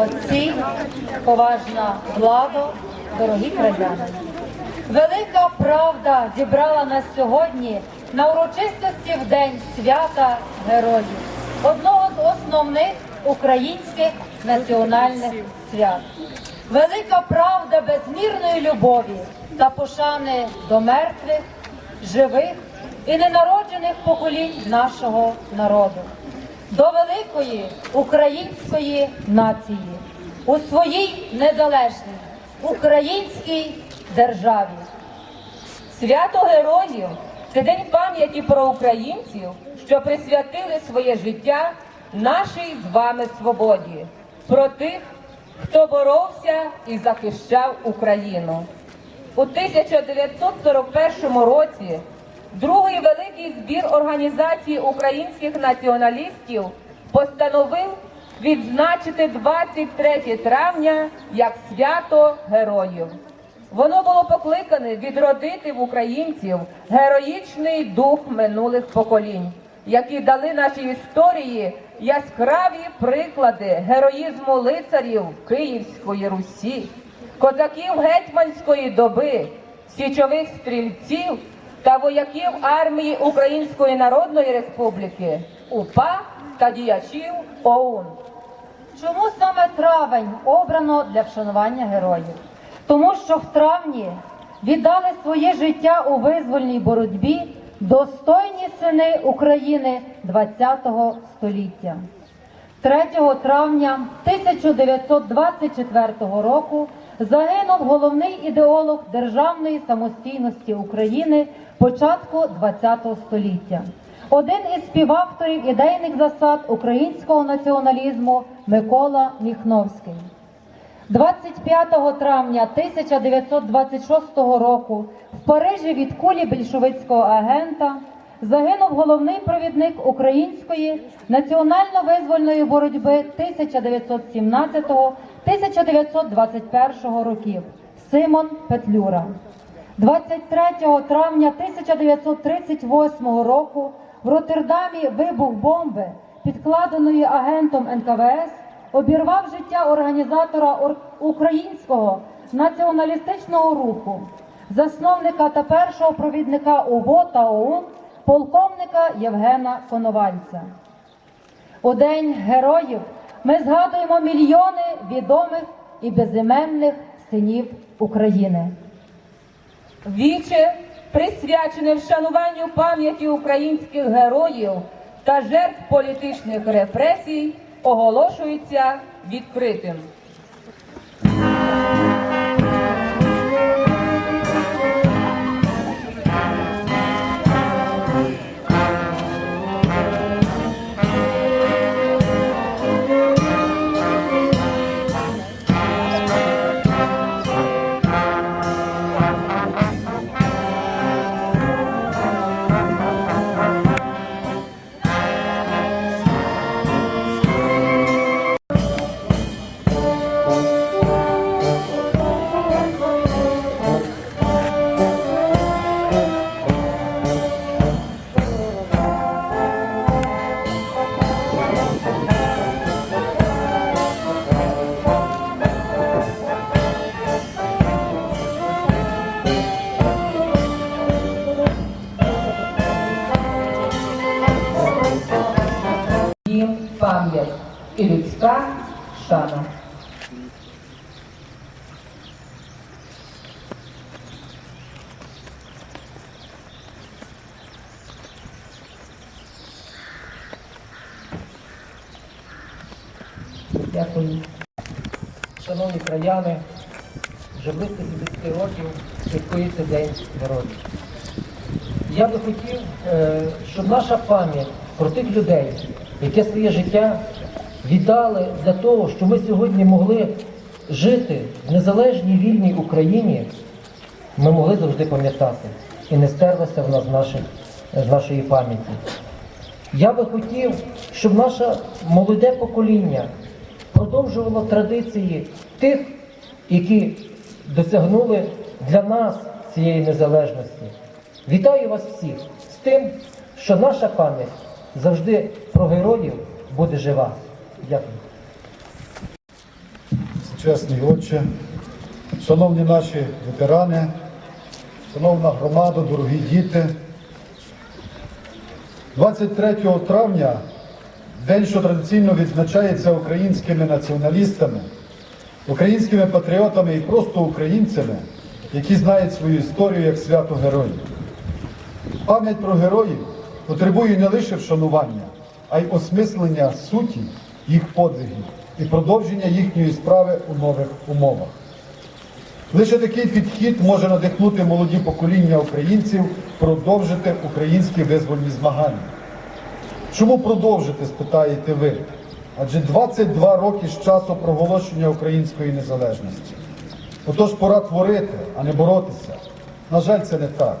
отці, поважна владо, дорогі краяни. Велика правда зібрала нас сьогодні на урочистості в день свята героїв, одного з основних українських національних свят. Велика правда безмірної любові та пошани до мертвих, живих і ненароджених поколінь нашого народу до великої української нації у своїй незалежній українській державі. Свято героїв це день пам'яті про українців, що присвятили своє життя нашій з вами свободі, про тих, хто боровся і захищав Україну. У 1941 році другий великий збір організації українських націоналістів постановив відзначити 23 травня як свято героїв. Воно було покликане відродити в українців героїчний дух минулих поколінь, які дали нашій історії яскраві приклади героїзму лицарів Київської Русі, козаків гетьманської доби, січових стрільців та вояків армії Української Народної Республіки, УПА та діячів ОУН. Чому саме травень обрано для вшанування героїв? Тому що в травні віддали своє життя у визвольній боротьбі достойні сини України ХХ століття. 3 травня 1924 року загинув головний ідеолог державної самостійності України початку ХХ століття. Один із співавторів ідейних засад українського націоналізму Микола Міхновський. 25 травня 1926 року в Парижі від кулі більшовицького агента загинув головний провідник української національно-визвольної боротьби 1917-1921 років Симон Петлюра. 23 травня 1938 року в Роттердамі вибух бомби, підкладеної агентом НКВС, обірвав життя організатора ор- українського націоналістичного руху, засновника та першого провідника УВО та ОУН, полковника Євгена Коновальця. У День героїв ми згадуємо мільйони відомих і безіменних синів України. Віче присвячене вшануванню пам'яті українських героїв та жертв політичних репресій, оголошується відкритим. Дякую. Шановні краяни, вже близько 10 років святкується День Героїв. Я би хотів, е, щоб наша пам'ять про тих людей, які своє життя віддали для того, щоб ми сьогодні могли жити в незалежній вільній Україні, ми могли завжди пам'ятати і не стерлося в нас наших, з нашої пам'яті. Я би хотів, щоб наше молоде покоління продовжувало традиції тих, які досягнули для нас цієї незалежності. Вітаю вас всіх з тим, що наша пам'ять завжди про героїв буде жива. Дякую. Чесний отче, шановні наші ветерани, шановна громада, дорогі діти. 23 травня, день, що традиційно відзначається українськими націоналістами, українськими патріотами і просто українцями, які знають свою історію як свято героїв. Пам'ять про героїв потребує не лише вшанування, а й осмислення суті їх подвигів і продовження їхньої справи у нових умовах. Лише такий підхід може надихнути молоді покоління українців продовжити українські визвольні змагання. Чому продовжити, спитаєте ви? Адже 22 роки з часу проголошення української незалежності. Отож пора творити, а не боротися. На жаль, це не так.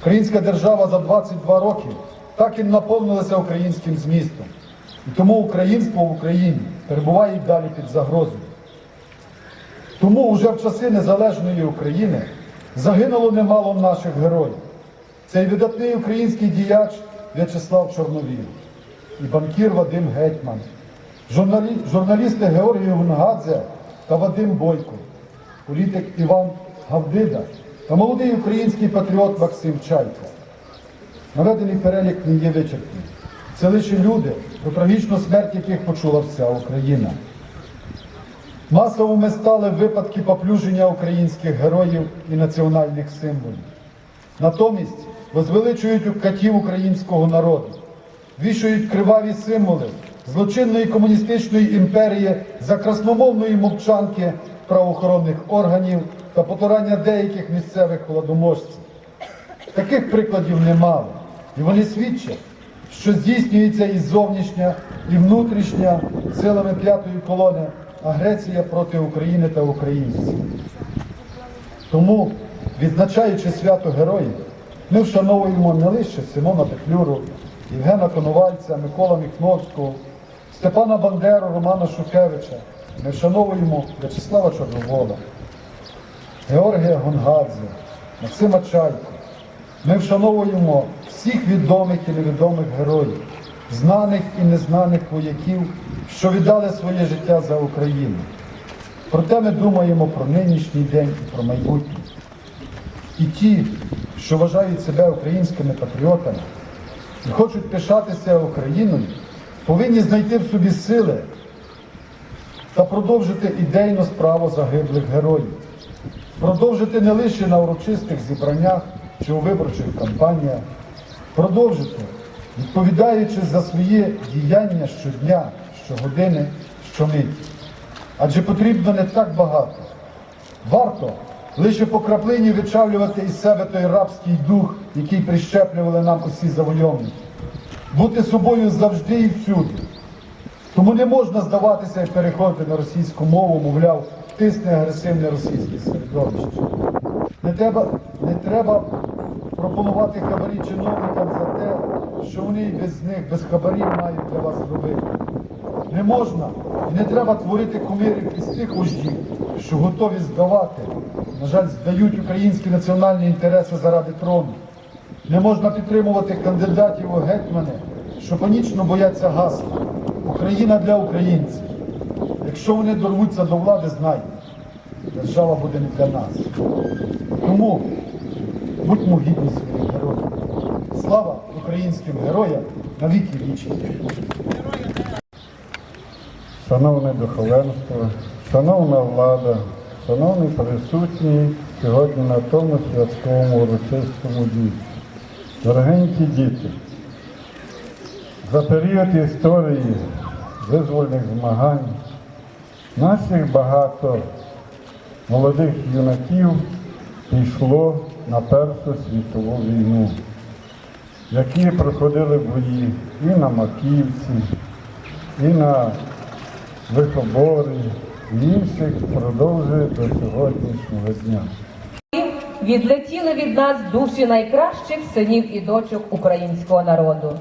Українська держава за 22 роки так і наповнилася українським змістом. І тому українство в Україні перебуває й далі під загрозою. Тому вже в часи незалежної України загинуло немало наших героїв. Цей видатний український діяч В'ячеслав Чорновіл і банкір Вадим Гетьман, журналі... журналісти Георгій Гунгадзе та Вадим Бойко, політик Іван Гавдида та молодий український патріот Максим Чайко. Наведений перелік не є вичерпним. Це лише люди, про трагічну смерть яких почула вся Україна. Масовими стали випадки поплюження українських героїв і національних символів. Натомість возвеличують катів українського народу, вішають криваві символи злочинної комуністичної імперії за красномовної мовчанки правоохоронних органів та потурання деяких місцевих владоможців. Таких прикладів немало, і вони свідчать, що здійснюється і зовнішня, і внутрішня силами п'ятої колони агресія проти України та українців. Тому, відзначаючи свято героїв, ми вшановуємо не лише Симона Петлюру, Євгена Коновальця, Микола Міхновського, Степана Бандеру, Романа Шухевича. Ми вшановуємо В'ячеслава Чорновола, Георгія Гонгадзе, Максима Чайко. Ми вшановуємо всіх відомих і невідомих героїв, знаних і незнаних вояків, що віддали своє життя за Україну. Проте ми думаємо про нинішній день і про майбутнє. І ті, що вважають себе українськими патріотами і хочуть пишатися Україною, повинні знайти в собі сили та продовжити ідейну справу загиблих героїв. Продовжити не лише на урочистих зібраннях чи у виборчих кампаніях, продовжити, відповідаючи за своє діяння щодня, щогодини, щомиті. Адже потрібно не так багато. Варто лише по краплині вичавлювати із себе той рабський дух, який прищеплювали нам усі завойовники. Бути собою завжди і всюди. Тому не можна здаватися і переходити на російську мову, мовляв, тисне агресивне російське середовище. Не треба, не треба пропонувати хабарі чиновникам за те, що вони без них, без хабарів мають для вас робити. Не можна і не треба творити кумирів із тих вождів, що готові здавати, на жаль, здають українські національні інтереси заради трону. Не можна підтримувати кандидатів у гетьмани, що панічно бояться гасла. Україна для українців. Якщо вони дорвуться до влади, знайте, держава буде не для нас. Тому будьмо гідні своїх героїв. Слава українським героям на віки вічні. шановне духовенство, шановна влада, шановні присутні сьогодні на тому святковому урочистому дійстві. Дорогенькі діти, за період історії визвольних змагань наших багато молодих юнаків пішло на Першу світову війну, які проходили бої і на Маківці, і на Лихоборі, і інших продовжують до сьогоднішнього дня. Відлетіли від нас душі найкращих синів і дочок українського народу.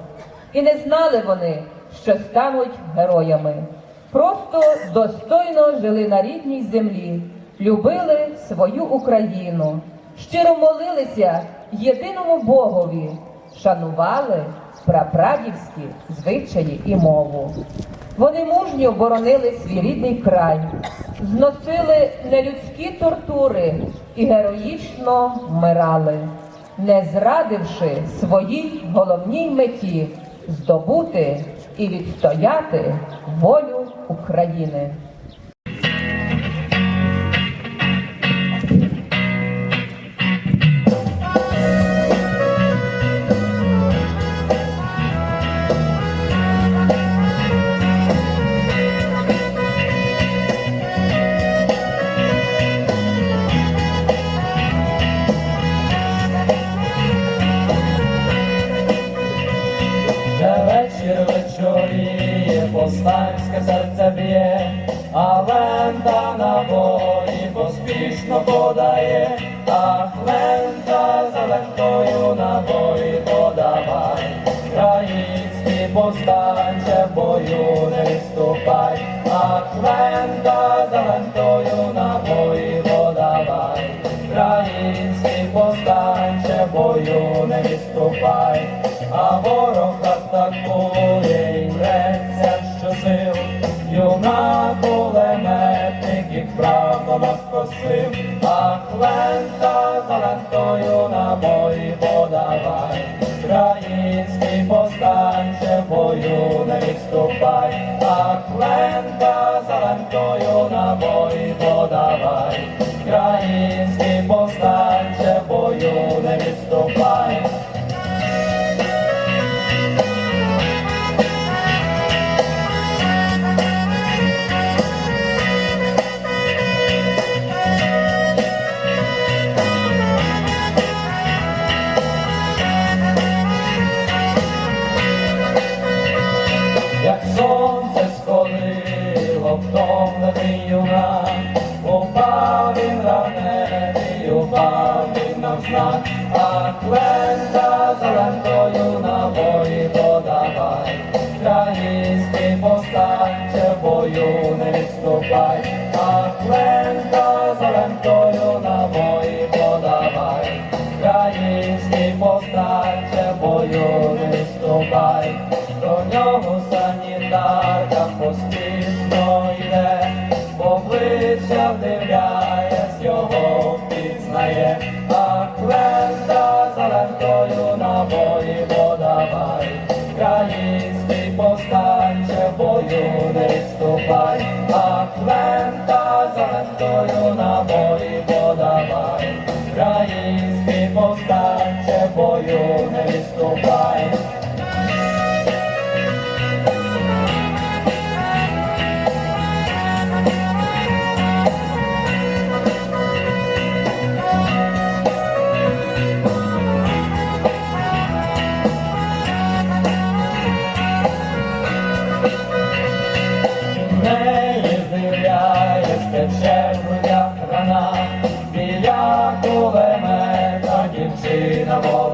І не знали вони, що стануть героями. Просто достойно жили на рідній землі, любили свою Україну, щиро молилися єдиному Богові, шанували прапрадівські звичаї і мову. Вони мужньо боронили свій рідний край, зносили нелюдські тортури і героїчно вмирали, не зрадивши своїй головній меті здобути і відстояти волю України. Повстанське серце б'є, а лента на бої поспішно подає, ах, лента за лентою на бої подавай, Український повстанче в бою не відступай, ах, лента за лентою на бої подавай, Український повстанче в бою не відступай, а ворог атакує правно а хлента лента за лентою на бої подавай, лента за лентою лентою на бої подавай, Український повстанче бою не відступай.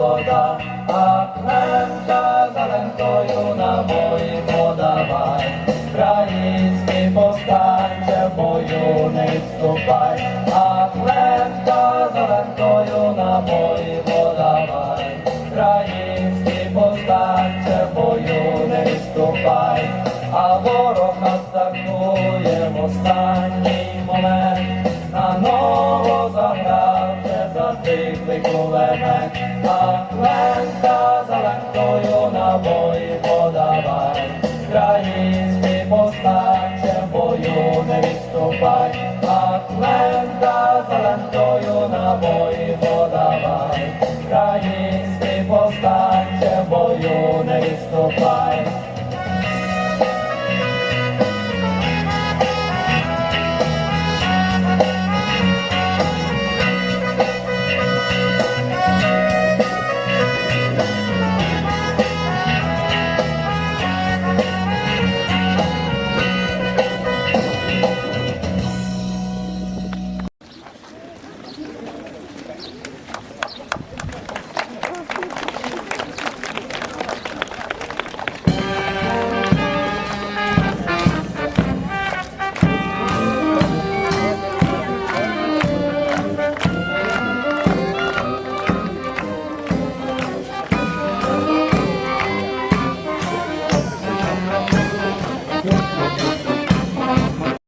Молода, а лента зеленкою на бої подавай, Країнський повстанче бою не вступай, а лента за лента за набої на бої подавай, Український повстанче в ступай, а лента за лентою набої подавай, країнський повстанче в бою не відступай,